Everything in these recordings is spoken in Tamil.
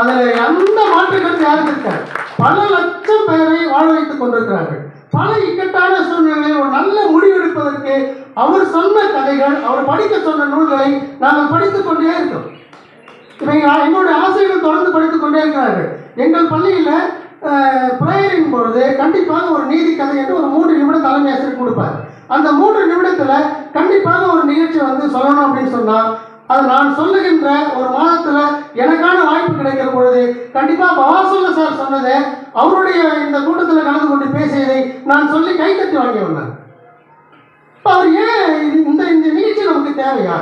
அதில் எந்த மாற்று கருத்து யாரும் இருக்காது. பல லட்சம் பேரை வாழ வைத்துக் கொண்டிருக்கிறார்கள். பல இக்கட்டான சூழ்நிலையில் ஒரு நல்ல முடிவெடுப்பதற்கு அவர் சொன்ன கதைகள் அவர் படிக்க சொன்ன நூல்களை நாங்கள் படித்துக் கொண்டே இருக்கிறோம் இவங்க எங்களுடைய ஆசிரியர்கள் தொடர்ந்து படித்துக் கொண்டே இருக்கிறார்கள். எங்கள் பள்ளியில் பிரேயரின் பொழுது கண்டிப்பாக ஒரு நீதி கதை என்று ஒரு மூன்று நிமிடம் தலைமை ஆசிரியர் கொடுப்பார். அந்த மூன்று நிமிடத்தில் கண்டிப்பாக ஒரு நிகழ்ச்சி வந்து சொல்லணும் அப்படின்னு சொன்னால் அது நான் சொல்லுகின்ற ஒரு மாதத்துல எனக்கான வாய்ப்பு கிடைக்கிற பொழுது கண்டிப்பா பவாசுல்ல சார் சொன்னதை அவருடைய இந்த கூட்டத்தில் கலந்து கொண்டு பேசியதை நான் சொல்லி கைத்தட்டி வாங்கி வந்தேன். இப்போ அவர் ஏன் இது- இந்த இந்த நிகழ்ச்சி நமக்கு தேவையா?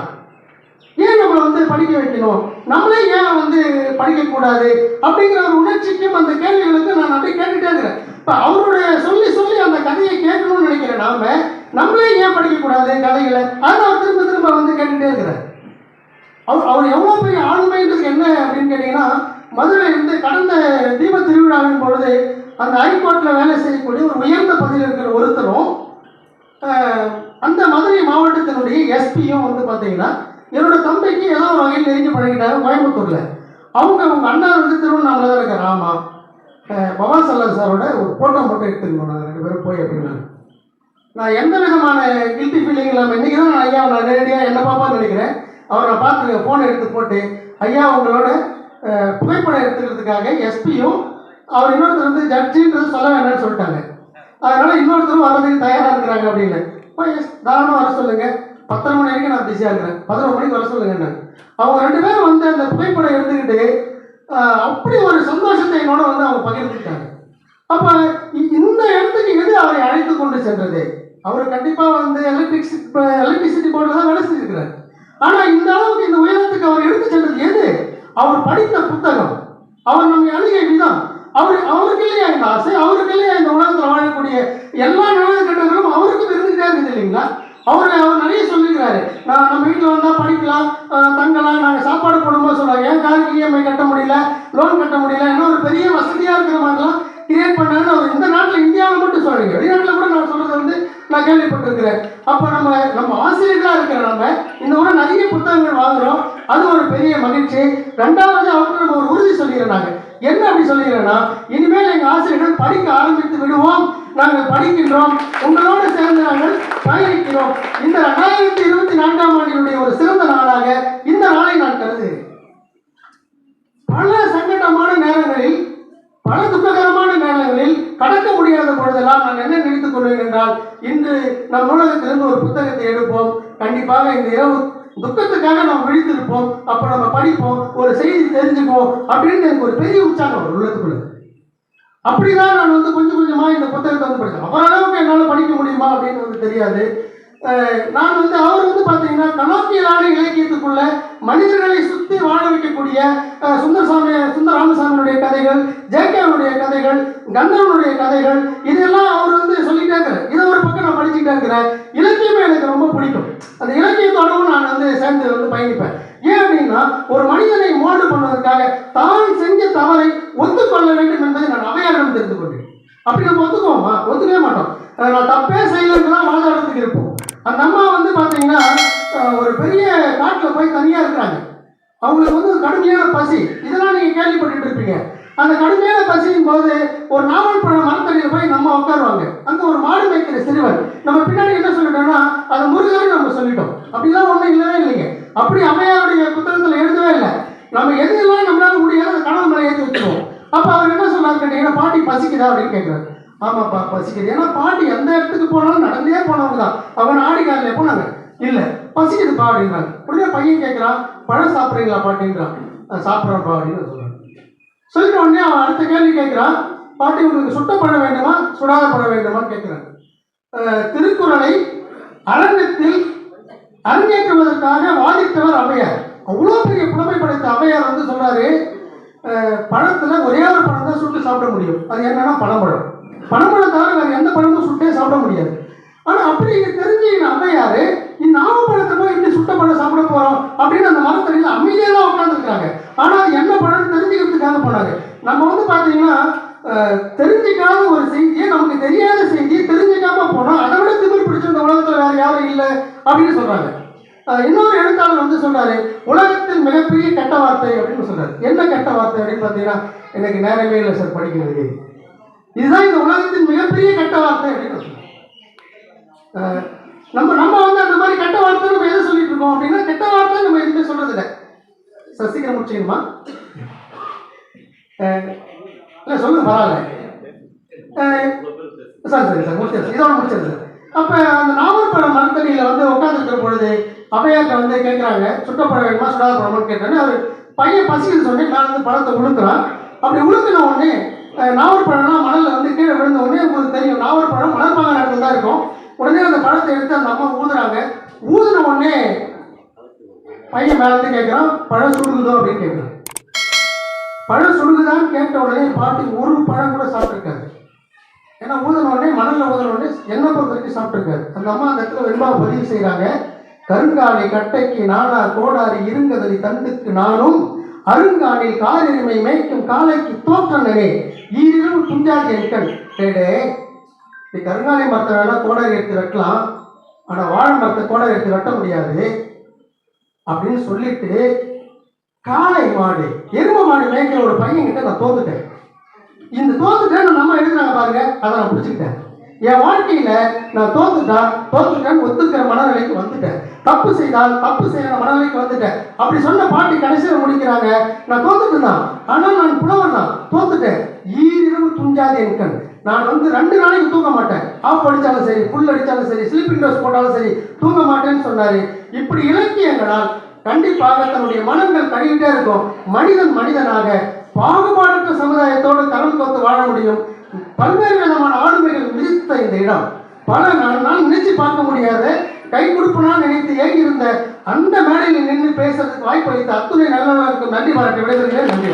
ஏன் நம்மளை வந்து படிக்க வைக்கணும்? நம்மளே ஏன் வந்து படிக்கக்கூடாது அப்படிங்கிற ஒரு உணர்ச்சிக்கும் அந்த கேள்விகளுக்கு நான் அப்படியே கேட்டுட்டே இருக்கிறேன். இப்போ அவருடைய சொல்லி சொல்லி அந்த கதையை கேட்கணும்னு நினைக்கிற நாம நம்மளே ஏன் படிக்கக்கூடாது கதைகளை? அதை அவர் திரும்ப திரும்ப வந்து கேட்டுட்டே இருக்கிறேன். அவர் அவர் எவ்வளோ பெரிய ஆளுமைன்றது என்ன அப்படின்னு கேட்டிங்கன்னா மதுரை வந்து கடந்த தீப திருவிழாவின் பொழுது அந்த ஹைகோர்ட்டில் வேலை செய்யக்கூடிய ஒரு உயர்ந்த பதவியில் இருக்கிற ஒருத்தரும் அந்த மதுரை மாவட்டத்தினுடைய எஸ்பியும் வந்து பார்த்தீங்கன்னா என்னோட தம்பிக்கு ஏதோ ஒரு வகையில் நெருங்கி பழகிட்டாங்க கோயம்புத்தூரில். அவங்க அவங்க அண்ணா வந்து திருவண்ணாமலை தான் இருக்கார். ஆமாம் பவா சல்லர் சாரோட ஒரு ஃபோட்டோ மட்டும் எடுத்துக்கணும் நாங்கள் ரெண்டு பேரும் போய் அப்படின்னாங்க நான் எந்த விதமான கில்ட்டி ஃபீலிங் இல்லாமல் இன்றைக்கி தான் நான் ஐயா நான் நேரடியாக என்ன பாப்பான்னு நினைக்கிறேன். அவரை பார்த்து ஃபோனை எடுத்து போட்டு ஐயா உங்களோட புகைப்படம் எடுத்துக்கிறதுக்காக எஸ்பியும் அவர் இன்னொருத்தர் வந்து ஜட்ஜின்றது சொல்ல வேண்டாம்னு சொல்லிட்டாங்க. அதனால இன்னொருத்தரும் வர்றதுக்கு தயாராக இருக்கிறாங்க அப்படின்னு. இப்போ எஸ் தாராளமாக வர சொல்லுங்க. பத்தரை மணி வரைக்கும் நான் பிஸியாக இருக்கிறேன். பதினொரு மணிக்கு வர சொல்லுங்க அவங்க ரெண்டு பேரும் வந்து அந்த புகைப்படம் எடுத்துக்கிட்டு அப்படி ஒரு சந்தோஷத்தை என்னோட வந்து அவங்க பகிர்ந்துக்கிட்டாங்க. அப்ப இ- இந்த இடத்துக்கு எது அவரை அழைத்து கொண்டு சென்றது? அவர் கண்டிப்பா வந்து எலக்ட்ரிக் எலக்ட்ரிசிட்டி போர்டில் தான் வேலை செஞ்சிருக்கிறார். ஆனா இந்த அளவுக்கு இந்த உயரத்துக்கு அவர் எடுத்து சென்றது எது? அவர் படித்த புத்தகம். அவர் நம்மை அணுகிய விதம். அவர் அவருக்கு இல்லையா இந்த ஆசை அவருக்கு இல்லையா இந்த உலகத்தில் வாழக்கூடிய எல்லா நல்லது கட்டங்களும் அவருக்கும் இருந்துகிட்டே இருக்குது இல்லைங்களா? அவர் அவர் நிறைய சொல்லியிருக்காரு நான் நம்ம வீட்டில் வந்தால் படிக்கலாம் தங்கலாம் நாங்கள் சாப்பாடு போடும்போது சொல்லுவாங்க ஏன் காருக்கு இஎம்ஐ கட்ட முடியல? லோன் கட்ட முடியல? ஏன்னா ஒரு பெரிய வசதியாக இருக்கிற மாதிரிலாம் கிரியேட் பண்ணாங்கன்னு அவர் இந்த நாட்டில் இந்தியாவில் மட்டும் சொல்றீங்க. வெளிநாட்டில் கூட நான் சொல்றது வந்து நான் கேள்விப்பட்டிருக்கிறேன். அப்போ நம்ம நம்ம ஆசிரியர்களாக இருக்கிற நம்ம இந்த ஊரில் நிறைய புத்தகங்கள் வாங்குறோம். அது ஒரு பெரிய மகிழ்ச்சி. ரெண்டாவது அவருக்கு நம்ம ஒரு உறுதி சொல்லிடுறாங்க. என்ன அப்படி சொல்லிடுறேன்னா இனிமேல் எங்கள் ஆசிரியர்கள் படிக்க ஆரம்பித்து விடுவோம். நாங்கள் படிக்கின்றோம். உங்களோடு சேர்ந்து நாங்கள் பயணிக்கிறோம். இந்த ரெண்டாயிரத்தி இருபத்தி நான்கு நம் நூலகத்திலிருந்து ஒரு புத்தகத்தை எடுப்போம். கண்டிப்பாக இந்த இரவு துக்கத்துக்காக நாம் விழித்திருப்போம். அப்ப நம்ம படிப்போம். ஒரு செய்தி தெரிஞ்சுப்போம் அப்படின்னு எனக்கு ஒரு பெரிய உற்சாகம் வரும் உள்ளத்துக்குள்ள. அப்படிதான் நான் வந்து கொஞ்சம் கொஞ்சமா இந்த புத்தகத்தை வந்து படித்தேன் அவர் அளவுக்கு என்னால் படிக்க முடியுமா அப்படின்னு வந்து தெரியாது. அஹ் நான் வந்து அவர் வந்து பார்த்தீங்கன்னா கலாத்தியலான இலக்கியத்துக்குள்ள மனிதர்களை சுற்றி வாழ வைக்கக்கூடிய சுந்தரசாமி சுந்தர ராமசாமியுடைய கதைகள் ஜேகேவுடைய கதைகள் கந்தவனுடைய கதைகள் இதெல்லாம் அவர் வந்து இருக்கிறேன் இலக்கியமே எனக்கு ரொம்ப பிடிக்கும். அந்த இலக்கியத்தோடவும் நான் வந்து சேர்ந்து வந்து பயணிப்பேன். ஏன் அப்படின்னா ஒரு மனிதனை மோல்டு பண்ணுவதற்காக தான் செஞ்ச தவறை ஒத்துக்கொள்ள வேண்டும் என்பதை நான் அவையாரிடம் தெரிந்து கொண்டேன். அப்படி நம்ம ஒத்துக்குவோமா? ஒத்துக்கவே மாட்டோம். நான் தப்பே செய்யலன்னு வாழ்ந்தாடத்துக்கு இருப்போம். அந்த அம்மா வந்து பார்த்தீங்கன்னா ஒரு பெரிய காட்டில் போய் தனியாக இருக்கிறாங்க. அவங்களுக்கு வந்து கடுமையான பசி. இதெல்லாம் நீங்கள் கேள்விப்பட்டுட்டு இருப்பீங்க. அந்த கடுமையான பசியின் போது ஒரு நாவல் பழம் மரத்தடியில் போய் நம்ம உட்காருவாங்க. அங்கே ஒரு மாடு மேய்க்கிற சிறுவன். நம்ம பின்னாடி என்ன சொல்லிட்டோம்னா அது முருகன் நம்ம சொல்லிட்டோம். அப்படிலாம் ஒன்றும் இல்லவே இல்லைங்க. அப்படி அம்மையாருடைய புத்தகத்தில் எழுதவே இல்லை. நம்ம எதுலாம் நம்மளால முடியாது அந்த கடவுள் மேலே ஏற்றி வச்சுருவோம். அப்போ அவர் என்ன சொன்னார் கேட்டீங்கன்னா பாட்டி பசிக்குதா? அப்படின்னு கேட்குறாரு. ஆமாப்பா பசிக்குது. ஏன்னா பாட்டி எந்த இடத்துக்கு போனாலும் நடந்தே போனவங்க தான். அவன் ஆடி போனாங்க. இல்லை பசிக்குதுப்பா அப்படின்றாங்க. உடனே பையன் கேட்குறான் பழம் சாப்பிட்றீங்களா பாட்டின்றான். சாப்பிட்றப்பா அப்படின்னு சொல்கிறான் சொல்லிட்ட உடனே அவன் அடுத்த கேள்வி கேட்குறான். பாட்டி உங்களுக்கு சுட்ட பழம் வேண்டுமா? சுடாத பழம் வேண்டுமான்னு கேட்குறான். திருக்குறளை அரங்கத்தில் அரங்கேற்றுவதற்காக வாதித்தவர் அவையார் அவ்வளோ பெரிய புலமை படைத்த அவையார் வந்து சொல்றாரு அஹ், பழத்துல ஒரே ஒரு பழம் தான் சுட்டு சாப்பிட முடியும். அது என்னன்னா பழம்பழம் பனம்பழம் தவிர வேற எந்த பழமும் சுட்டே சாப்பிட முடியாது. ஆனா அப்படி தெரிஞ்சு இந்த அம்மையாரு இந்த நாவப்பழத்தை போய் இன்னும் சுட்ட பழம் சாப்பிட போறோம் அப்படின்னு அந்த மரத்தடியில் அமைதியாக தான் உட்காந்துருக்காங்க ஆனால் என்ன பழம்னு தெரிஞ்சுக்கிறதுக்காக போனாங்க நம்ம வந்து பார்த்தீங்கன்னா தெரிஞ்சுக்காத ஒரு செய்தியை நமக்கு தெரியாத செய்தியை தெரிஞ்சுக்காம போனோம் அதை விட திமிர் பிடிச்ச இந்த உலகத்துல வேற யாரும் இல்லை அப்படின்னு சொல்கிறாங்க இன்னொரு எழுத்தாளர் வந்து சொல்றாரு உலகத்தில் மிகப்பெரிய கெட்ட வார்த்தை அப்படின்னு சொல்றாரு. என்ன கெட்ட வார்த்தை அப்படின்னு பார்த்தீங்கன்னா எனக்கு நேரமே இல்லை சார் படிக்கிறது இதுதான் இந்த உலகத்தின் மிகப்பெரிய கெட்ட வார்த்தை அப்படின்னு நம்ம நம்ம இருக்கோம் அப்படின்னா கெட்ட வார்த்தை நம்ம எதுவுமே சொல்றது இல்லை சசிகரம் முடிச்சுக்கணுமா இல்லை சொல்லுங்க பரவாயில்ல. சார் சரி சார் முடிச்சது இதோட முடிச்சது சார் அப்போ அந்த நாவல்பழம் மரத்தடியில் வந்து உட்காந்துருக்கிற பொழுது அவையாட்ட வந்து கேட்குறாங்க சுட்டப்பழம் வேணுமா? சுடாத பழமான்னு கேட்டோன்னே அவர் பையன் பசிக்குது சொன்னே மேலே வந்து பழத்தை உழுக்குறான் அப்படி உழுக்கின உடனே அஹ், மணலில் வந்து கீழே விழுந்த உடனே உங்களுக்கு தெரியும் நாவற்பழம் மணற்பாங்க இடத்துல தான் இருக்கும். உடனே அந்த பழத்தை எடுத்து அந்த அம்மா ஊதுறாங்க. ஊதுன உடனே பையன் மேலே வந்து கேட்குறான் பழம் சுடுகுதோ அப்படின்னு கேட்குறான் பழம் சுடுகுதான்னு கேட்ட உடனே பாட்டி ஒரு பழம் கூட சாப்பிட்ருக்காரு ஏன்னா ஊதன உடனே மணலில் ஊதன உடனே என்ன பொறுத்த வரைக்கும் சாப்பிட்ருக்காரு அந்த அம்மா அந்த இடத்துல வெண்பாவை பதிவு செய்கிறாங்க கருங்காலை கட்டைக்கு நானா கோடாரி இருங்கதலி தண்டுக்கு நானும் அருங்காலில் காலெருமை மேய்க்கும் காலைக்கு தோற்றனே ஈரிரவு துஞ்சாதி எண்கள் டேடே நீ கருங்காலை மரத்தை வேணா கோடாரி எடுத்து வெட்டலாம். ஆனால் வாழை மரத்தை கோடாரி எடுத்து வெட்ட முடியாது. அப்படின்னு சொல்லிட்டு காளை மாடு எரும மாடு மேய்க்கிற ஒரு பையன் கிட்ட நான் தோத்துட்டேன். இந்த தோத்துட்டேன்னு நம்ம எழுதுறாங்க பாருங்க? அதை நான் பிடிச்சிக்கிட்டேன். என் வாழ்க்கையில நான் தோத்துட்டான் தோத்துட்டேன்னு ஒத்துக்கிற மனநிலைக்கு வந்துட்டேன். தப்பு செய்தால் தப்பு செய்யற மனநிலைக்கு வந்துட்டேன். அப்படி சொன்ன பாட்டி கடைசியில் முடிக்கிறாங்க நான் தோத்துட்டு தான் ஆனால் நான் புலவன் தான். தோத்துட்டேன். ஈரிரவு துஞ்சாது என் கண். நான் வந்து ரெண்டு நாளைக்கு தூங்க மாட்டேன். ஆஃப் அடித்தாலும் சரி புல் அடித்தாலும் சரி ஸ்லீப்பிங் டோஸ் போட்டாலும் சரி தூங்க மாட்டேன்னு சொன்னார். இப்படி இலக்கியங்களால் கண்டிப்பாக தன்னுடைய மனங்கள் கழுவிட்டே இருக்கும். மனிதன் மனிதனாக பாகுபாடற்ற சமுதாயத்தோடு தரம் கொத்து வாழ முடியும். பல்வேறு விதமான ஆளுமைகள் விதித்த இந்த இடம். பல நாள் நினைச்சு பார்க்க முடியாத கை கொடுப்பனா நினைத்து ஏங்கியிருந்த அந்த மேடையில் நின்று பேசுறதுக்கு வாய்ப்பு அளித்த அத்துணை நல்லவர்களுக்கு நன்றி பாராட்டி விடைபெறுகிறேன். நன்றி.